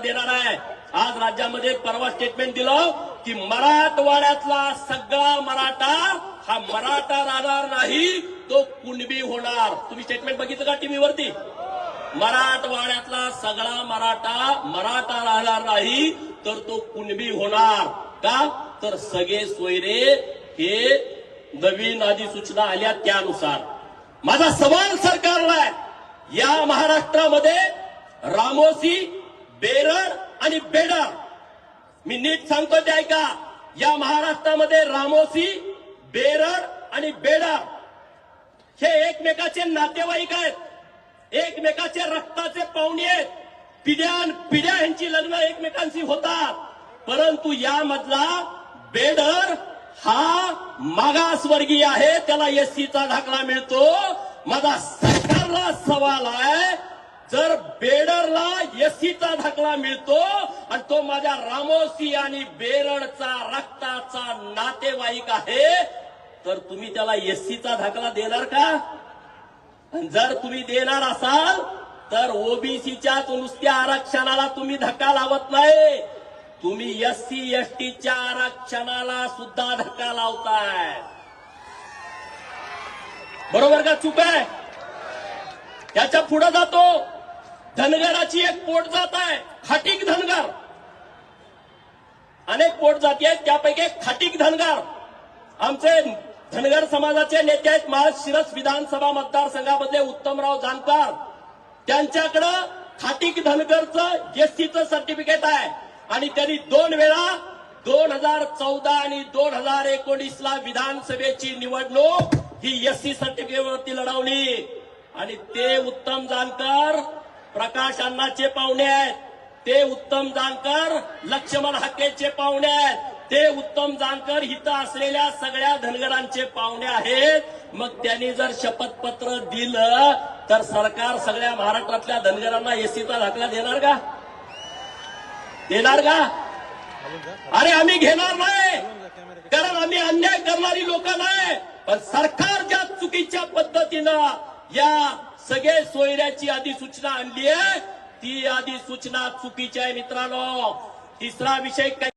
देणार आहे. आज राज्यामध्ये परवा स्टेटमेंट दिलं की मराठवाड्यातला सगळा मराठा हा मराठा राहणार नाही तो कुणबी होणार. तुम्ही स्टेटमेंट बघितलं का टीव्हीवरती? मराठवाड्यातला सगळा मराठा मराठा राहणार नाही तर तो कुणबी होणार. का? तर सगळे सोयरे हे नवीन अधिसूचना आल्या त्यानुसार. माझा सवाल सरकारला आहे. या महाराष्ट्रामध्ये रामोसी बेरड आणि बेडर मी नीट सांगतो ते ऐका. या महाराष्ट्रामध्ये रामोसी बेरड आणि बेडर हे एकमेकाचे नातेवाईक आहेत. एकमेकाचे रक्ताचे पाहुणे आहेत. पिढ्यान पिढ्या यांची लग्न एकमेकांशी होतात. परंतु यामधला बेडर हा मागासवर्गीय आहे. त्याला एससीचा दाखला मिळतो. माझा सरकारला सवाल आहे. जर बेडरला एसीचा दाखला मिळतो आणि तो माझ्या रामोसी आणि बेरडचा रक्ताचा नातेवाईक आहे तर तुम्ही त्याला एसीचा दाखला देणार का? जर तुम्ही देणार असाल तर ओबीसीच्या नुसत्या आरक्षणाला तुम्ही धक्का लावत नाही. तुम्ही एस सी एस आरक्षणाला सुद्धा धक्का लावताय. बरोबर का चूक आहे? त्याच्या पुढे जातो. धनगराची एक पोट जात आहे खाटीक धनगर. अनेक पोट जाती आहेत त्यापैकी एक खाटीक धनगर. आमचे धनगर समाजाचे नेते आहेत महाशिरस विधानसभा मतदारसंघामधले उत्तमराव जानकर. त्यांच्याकडं खाटीक धनगरचं एसटीचं सर्टिफिकेट आहे. आणि त्यांनी दोन वेळा दोन हजार चौदा आणि दोन हजार एकोणीसला विधानसभेची निवडणूक ही एससी सर्टिफिकेटवरती लढवली. आणि ते उत्तम जानकर प्रकाश अण्णाचे पाहुणे आहेत ते उत्तम जानकर लक्ष्मण हाकेचे पाहुणे आहेत. ते उत्तम जानकर इथं असलेल्या सगळ्या धनगरांचे पाहुणे आहेत. मग त्यांनी जर शपथपत्र दिलं तर सरकार सगळ्या महाराष्ट्रातल्या धनगरांना एसीचा दाखला देणार का? देणार का? अरे आम्ही घेणार नाही. कारण आम्ही अन्याय करणारी लोक नाही. पण सरकार ज्या चुकीच्या पद्धतीनं या सगळे सोयऱ्याची अधिसूचना आणली आहे. ती अधिसूचना चुकीची आहे मित्रांनो. तिसरा विषय